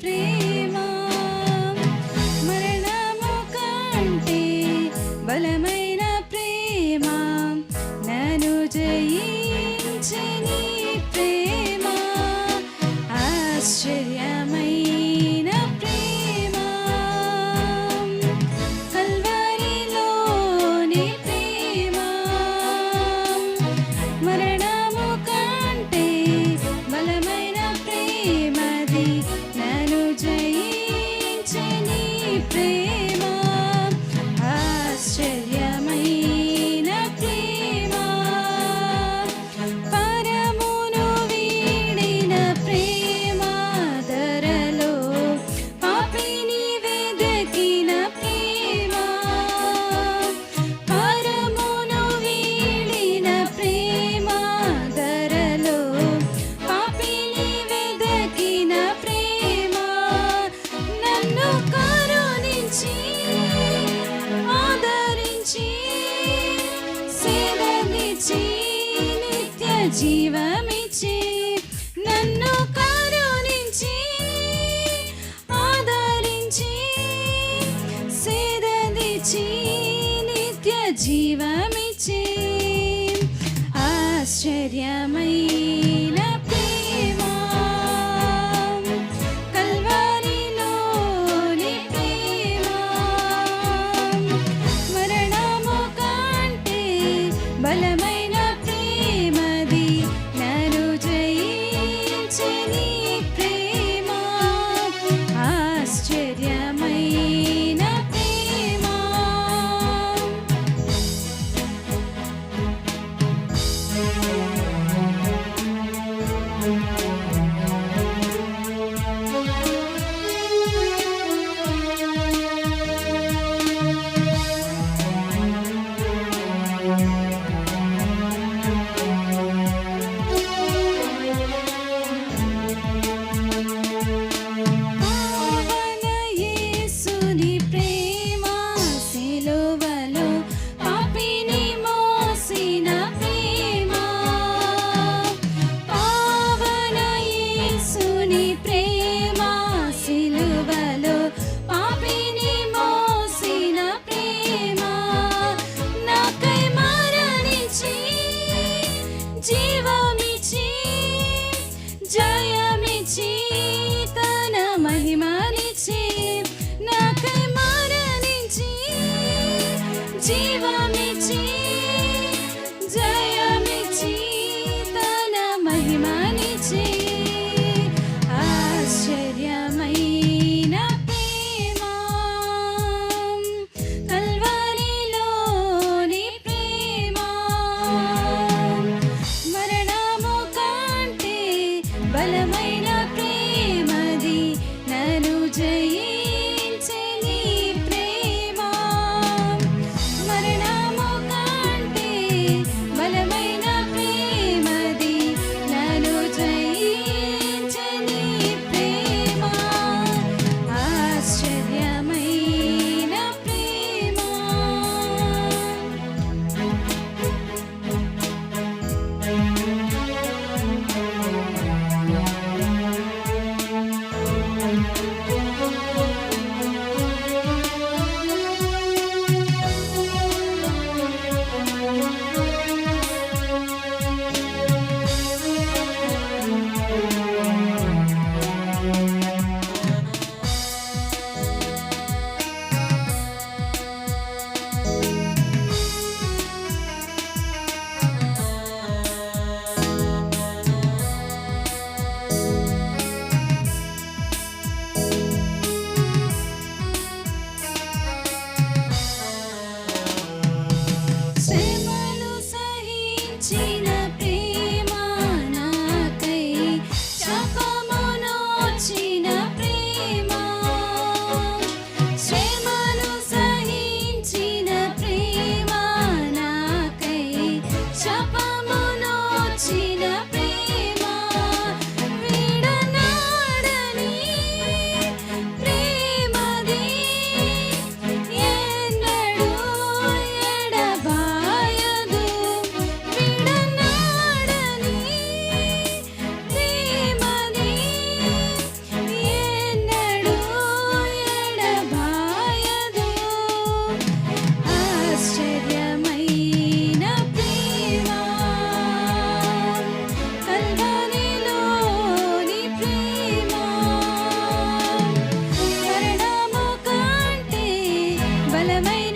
प्रेम జీవమిచ్చి నన్ను కరుణించి ఆదరించి సేదనిచి నిత్య జీవమిచ్చి. ఆశ్చర్యమై पूजये தலைமை